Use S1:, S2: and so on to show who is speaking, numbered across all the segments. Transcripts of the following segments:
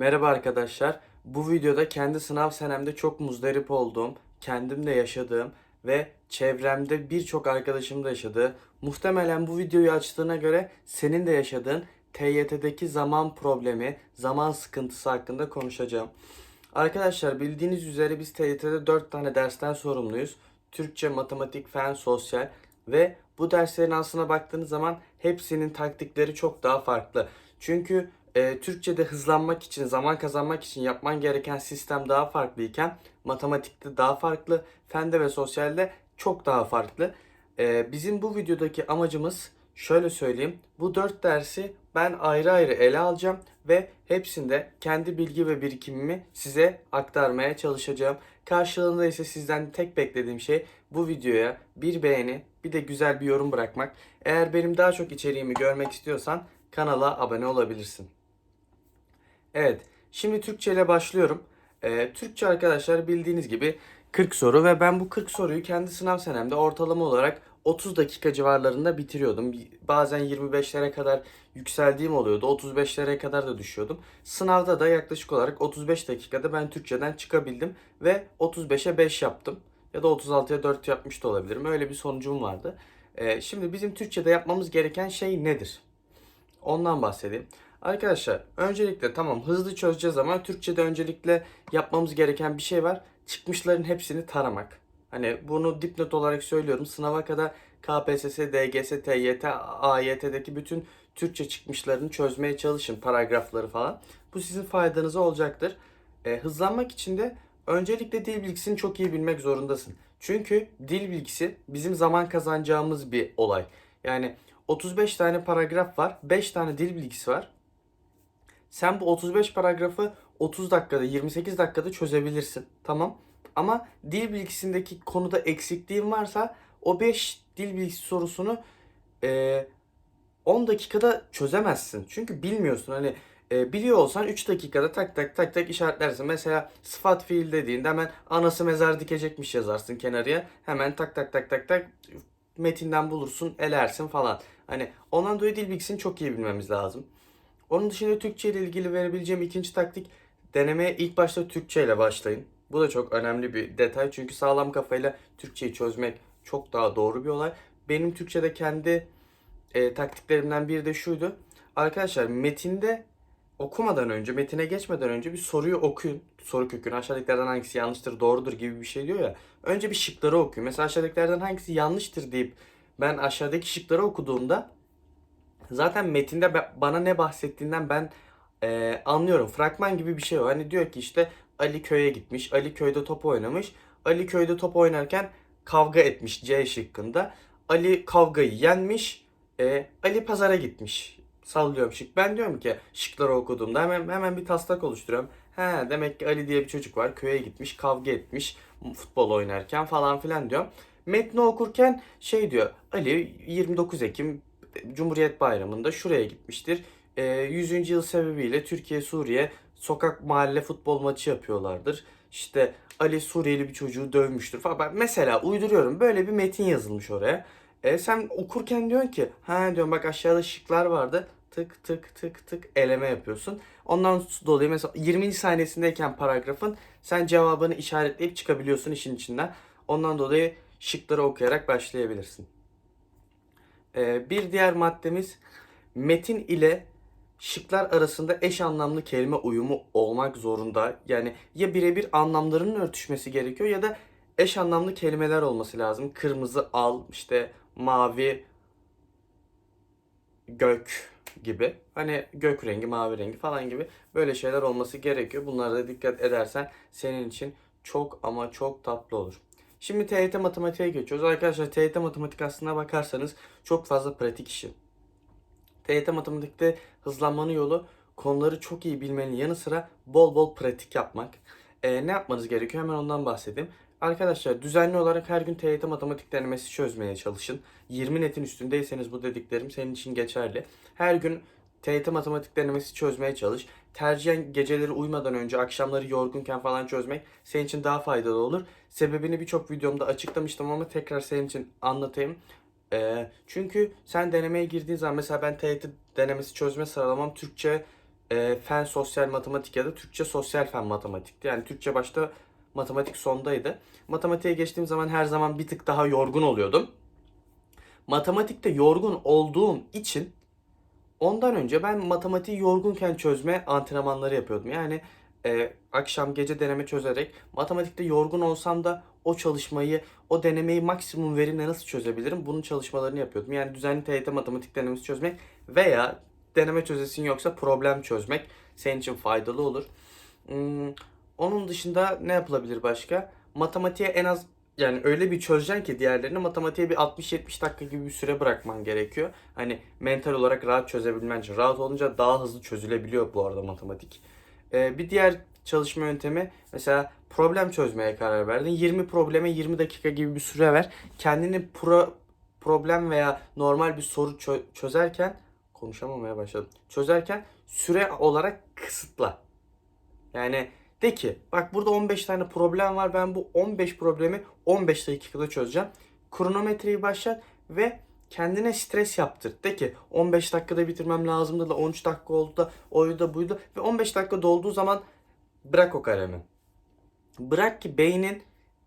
S1: Merhaba arkadaşlar. Bu videoda kendi sınav senemde çok muzdarip olduğum, kendim de yaşadığım ve çevremde birçok arkadaşım da yaşadığı, muhtemelen bu videoyu açtığına göre senin de yaşadığın TYT'deki zaman problemi, zaman sıkıntısı hakkında konuşacağım. Arkadaşlar bildiğiniz üzere biz TYT'de 4 tane dersten sorumluyuz. Türkçe, matematik, fen, sosyal ve bu derslerin aslına baktığınız zaman hepsinin taktikleri çok daha farklı. Çünkü e, Türkçe'de hızlanmak için, zaman kazanmak için yapman gereken sistem daha farklıyken matematikte daha farklı, fende ve sosyalde çok daha farklı. E, bizim bu videodaki amacımız şöyle söyleyeyim. Bu dört dersi ben ayrı ayrı ele alacağım ve hepsinde kendi bilgi ve birikimimi size aktarmaya çalışacağım. Karşılığında ise sizden tek beklediğim şey bu videoya bir beğeni, bir de güzel bir yorum bırakmak. Eğer benim daha çok içeriğimi görmek istiyorsan kanala abone olabilirsin. Evet, şimdi Türkçe ile başlıyorum. Ee, Türkçe arkadaşlar bildiğiniz gibi 40 soru ve ben bu 40 soruyu kendi sınav senemde ortalama olarak 30 dakika civarlarında bitiriyordum. Bazen 25'lere kadar yükseldiğim oluyordu. 35'lere kadar da düşüyordum. Sınavda da yaklaşık olarak 35 dakikada ben Türkçeden çıkabildim ve 35'e 5 yaptım. Ya da 36'ya 4 yapmış da olabilirim. Öyle bir sonucum vardı. Ee, şimdi bizim Türkçe'de yapmamız gereken şey nedir? Ondan bahsedeyim. Arkadaşlar öncelikle tamam hızlı çözeceğiz ama Türkçe'de öncelikle yapmamız gereken bir şey var. Çıkmışların hepsini taramak. Hani bunu dipnot olarak söylüyorum. Sınava kadar KPSS, DGS, TYT, AYT'deki bütün Türkçe çıkmışlarını çözmeye çalışın. Paragrafları falan. Bu sizin faydanıza olacaktır. E, hızlanmak için de öncelikle dil bilgisini çok iyi bilmek zorundasın. Çünkü dil bilgisi bizim zaman kazanacağımız bir olay. Yani 35 tane paragraf var. 5 tane dil bilgisi var. Sen bu 35 paragrafı 30 dakikada, 28 dakikada çözebilirsin. Tamam. Ama dil bilgisindeki konuda eksikliğin varsa o 5 dil bilgisi sorusunu e, 10 dakikada çözemezsin. Çünkü bilmiyorsun. Hani e, biliyor olsan 3 dakikada tak tak tak tak işaretlersin. Mesela sıfat fiil dediğinde hemen anası mezar dikecekmiş yazarsın kenarıya. Hemen tak tak tak tak tak metinden bulursun, elersin falan. Hani ondan dolayı dil bilgisini çok iyi bilmemiz lazım. Onun dışında Türkçe ile ilgili verebileceğim ikinci taktik denemeye ilk başta Türkçe ile başlayın. Bu da çok önemli bir detay çünkü sağlam kafayla Türkçeyi çözmek çok daha doğru bir olay. Benim Türkçe'de kendi e, taktiklerimden biri de şuydu. Arkadaşlar metinde okumadan önce, metine geçmeden önce bir soruyu okuyun. Soru kökünü aşağıdakilerden hangisi yanlıştır, doğrudur gibi bir şey diyor ya. Önce bir şıkları okuyun. Mesela aşağıdakilerden hangisi yanlıştır deyip ben aşağıdaki şıkları okuduğumda zaten metinde bana ne bahsettiğinden ben e, anlıyorum. Fragman gibi bir şey o. Hani diyor ki işte Ali köye gitmiş, Ali köyde top oynamış. Ali köyde top oynarken kavga etmiş C şıkkında. Ali kavgayı yenmiş. e, Ali pazara gitmiş. Sallıyorum şık. Ben diyorum ki şıkları okuduğumda hemen hemen bir taslak oluşturuyorum. He demek ki Ali diye bir çocuk var. Köye gitmiş, kavga etmiş futbol oynarken falan filan diyorum. Metni okurken şey diyor. Ali 29 Ekim Cumhuriyet Bayramı'nda şuraya gitmiştir. E, 100. yıl sebebiyle Türkiye Suriye sokak mahalle futbol maçı yapıyorlardır. İşte Ali Suriyeli bir çocuğu dövmüştür falan. Ben mesela uyduruyorum. Böyle bir metin yazılmış oraya. E, sen okurken diyorsun ki ha diyorum bak aşağıda şıklar vardı. Tık tık tık tık eleme yapıyorsun. Ondan dolayı mesela 20. saniyesindeyken paragrafın sen cevabını işaretleyip çıkabiliyorsun işin içinden. Ondan dolayı şıkları okuyarak başlayabilirsin. E, bir diğer maddemiz metin ile şıklar arasında eş anlamlı kelime uyumu olmak zorunda. Yani ya birebir anlamlarının örtüşmesi gerekiyor ya da eş anlamlı kelimeler olması lazım. Kırmızı al, işte mavi gök gibi. Hani gök rengi, mavi rengi falan gibi böyle şeyler olması gerekiyor. Bunlara da dikkat edersen senin için çok ama çok tatlı olur. Şimdi TYT matematiğe geçiyoruz. Arkadaşlar TYT matematik aslına bakarsanız çok fazla pratik işi. TYT matematikte hızlanmanın yolu konuları çok iyi bilmenin yanı sıra bol bol pratik yapmak. Ee, ne yapmanız gerekiyor? Hemen ondan bahsedeyim. Arkadaşlar düzenli olarak her gün TYT matematik denemesi çözmeye çalışın. 20 netin üstündeyseniz bu dediklerim senin için geçerli. Her gün TYT matematik denemesi çözmeye çalış. Tercihen geceleri uyumadan önce akşamları yorgunken falan çözmek senin için daha faydalı olur. Sebebini birçok videomda açıklamıştım ama tekrar senin için anlatayım. Ee, çünkü sen denemeye girdiğin zaman mesela ben TYT denemesi çözme sıralamam Türkçe e, fen sosyal matematik ya da Türkçe sosyal fen matematikti. Yani Türkçe başta matematik sondaydı. Matematiğe geçtiğim zaman her zaman bir tık daha yorgun oluyordum. Matematikte yorgun olduğum için ondan önce ben matematiği yorgunken çözme antrenmanları yapıyordum. Yani e, akşam gece deneme çözerek matematikte yorgun olsam da o çalışmayı, o denemeyi maksimum verimle nasıl çözebilirim? Bunun çalışmalarını yapıyordum. Yani düzenli TYT matematik denemesi çözmek veya deneme çözesin yoksa problem çözmek senin için faydalı olur. Hmm, onun dışında ne yapılabilir başka? Matematiğe en az yani öyle bir çözeceksin ki diğerlerini matematiğe bir 60-70 dakika gibi bir süre bırakman gerekiyor. Hani mental olarak rahat çözebilmen için. Rahat olunca daha hızlı çözülebiliyor bu arada matematik. Ee, bir diğer çalışma yöntemi mesela problem çözmeye karar verdin. 20 probleme 20 dakika gibi bir süre ver. Kendini pro, problem veya normal bir soru çö- çözerken konuşamamaya başladım. Çözerken süre olarak kısıtla. Yani de ki bak burada 15 tane problem var. Ben bu 15 problemi 15 dakikada çözeceğim. Kronometreyi başlat ve kendine stres yaptır. De ki 15 dakikada bitirmem lazımdı da 13 dakika oldu da oydu da buydu. Ve 15 dakika dolduğu zaman bırak o kalemi. Bırak ki beynin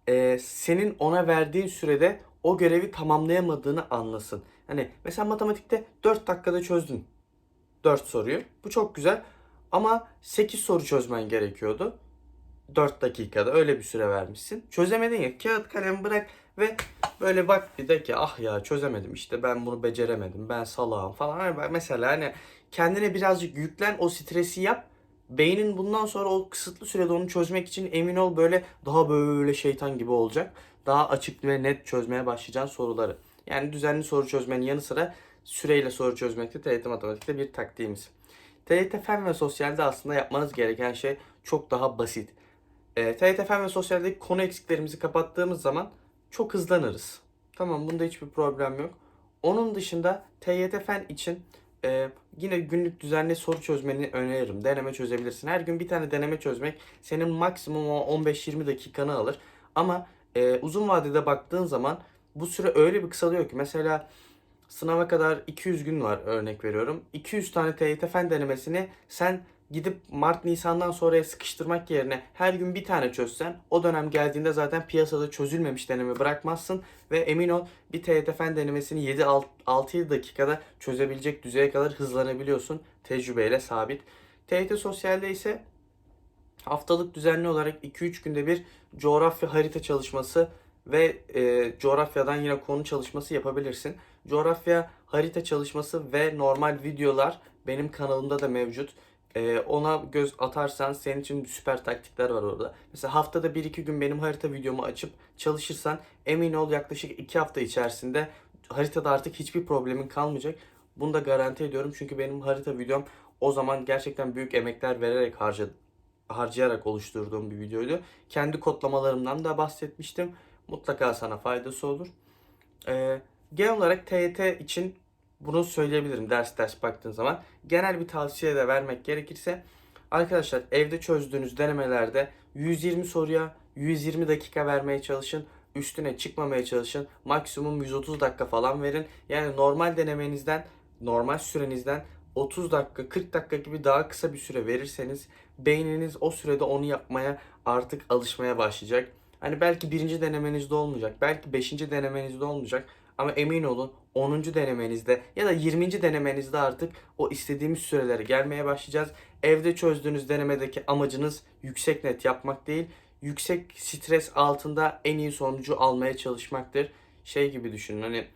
S1: e, senin ona verdiğin sürede o görevi tamamlayamadığını anlasın. Hani mesela matematikte 4 dakikada çözdün 4 soruyu. Bu çok güzel. Ama 8 soru çözmen gerekiyordu. 4 dakikada öyle bir süre vermişsin. Çözemedin ya kağıt kalem bırak ve böyle bak bir de ki ah ya çözemedim işte ben bunu beceremedim ben salağım falan. Hani mesela hani kendine birazcık yüklen o stresi yap. Beynin bundan sonra o kısıtlı sürede onu çözmek için emin ol böyle daha böyle şeytan gibi olacak. Daha açık ve net çözmeye başlayacaksın soruları. Yani düzenli soru çözmenin yanı sıra süreyle soru çözmekte TYT Matematik'te bir taktiğimiz. TYT Fen ve Sosyal'de aslında yapmanız gereken şey çok daha basit. E, TYT Fen ve Sosyal'deki konu eksiklerimizi kapattığımız zaman çok hızlanırız. Tamam bunda hiçbir problem yok. Onun dışında TYT Fen için e, yine günlük düzenli soru çözmeni öneririm. Deneme çözebilirsin. Her gün bir tane deneme çözmek senin maksimum o 15-20 dakikanı alır. Ama e, uzun vadede baktığın zaman bu süre öyle bir kısalıyor ki mesela sınava kadar 200 gün var örnek veriyorum. 200 tane TYT fen denemesini sen gidip Mart Nisan'dan sonraya sıkıştırmak yerine her gün bir tane çözsen o dönem geldiğinde zaten piyasada çözülmemiş deneme bırakmazsın ve emin ol bir TYT fen denemesini 7-6-7 dakikada çözebilecek düzeye kadar hızlanabiliyorsun tecrübeyle sabit. TYT Sosyal'de ise haftalık düzenli olarak 2-3 günde bir coğrafya harita çalışması ve e, coğrafyadan yine konu çalışması yapabilirsin. Coğrafya harita çalışması ve normal videolar benim kanalımda da mevcut. E, ona göz atarsan senin için süper taktikler var orada. Mesela haftada 1-2 gün benim harita videomu açıp çalışırsan emin ol yaklaşık 2 hafta içerisinde haritada artık hiçbir problemin kalmayacak. Bunu da garanti ediyorum çünkü benim harita videom o zaman gerçekten büyük emekler vererek harcadım harcayarak oluşturduğum bir videoydu. Kendi kodlamalarımdan da bahsetmiştim. Mutlaka sana faydası olur. Ee, genel olarak TYT için bunu söyleyebilirim ders ders baktığın zaman. Genel bir tavsiye de vermek gerekirse arkadaşlar evde çözdüğünüz denemelerde 120 soruya 120 dakika vermeye çalışın. Üstüne çıkmamaya çalışın. Maksimum 130 dakika falan verin. Yani normal denemenizden, normal sürenizden 30 dakika, 40 dakika gibi daha kısa bir süre verirseniz beyniniz o sürede onu yapmaya artık alışmaya başlayacak. Hani belki birinci denemenizde olmayacak, belki beşinci denemenizde olmayacak ama emin olun 10. denemenizde ya da 20. denemenizde artık o istediğimiz sürelere gelmeye başlayacağız. Evde çözdüğünüz denemedeki amacınız yüksek net yapmak değil, yüksek stres altında en iyi sonucu almaya çalışmaktır. Şey gibi düşünün hani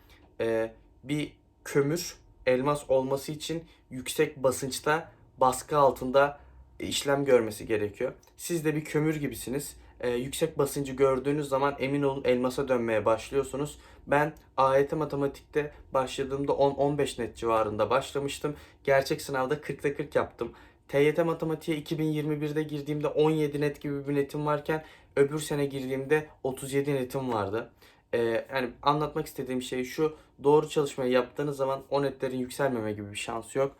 S1: e, bir kömür elmas olması için yüksek basınçta baskı altında işlem görmesi gerekiyor. Siz de bir kömür gibisiniz. Ee, yüksek basıncı gördüğünüz zaman emin olun elmasa dönmeye başlıyorsunuz. Ben AYT matematikte başladığımda 10-15 net civarında başlamıştım. Gerçek sınavda 40'ta 40 yaptım. TYT matematiğe 2021'de girdiğimde 17 net gibi bir netim varken öbür sene girdiğimde 37 netim vardı. Ee, yani anlatmak istediğim şey şu. Doğru çalışmayı yaptığınız zaman o netlerin yükselmeme gibi bir şansı yok.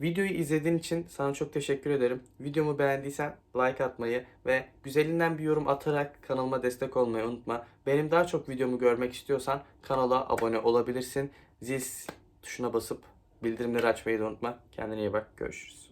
S1: Videoyu izlediğin için sana çok teşekkür ederim. Videomu beğendiysen like atmayı ve güzelinden bir yorum atarak kanalıma destek olmayı unutma. Benim daha çok videomu görmek istiyorsan kanala abone olabilirsin. Zil tuşuna basıp bildirimleri açmayı da unutma. Kendine iyi bak. Görüşürüz.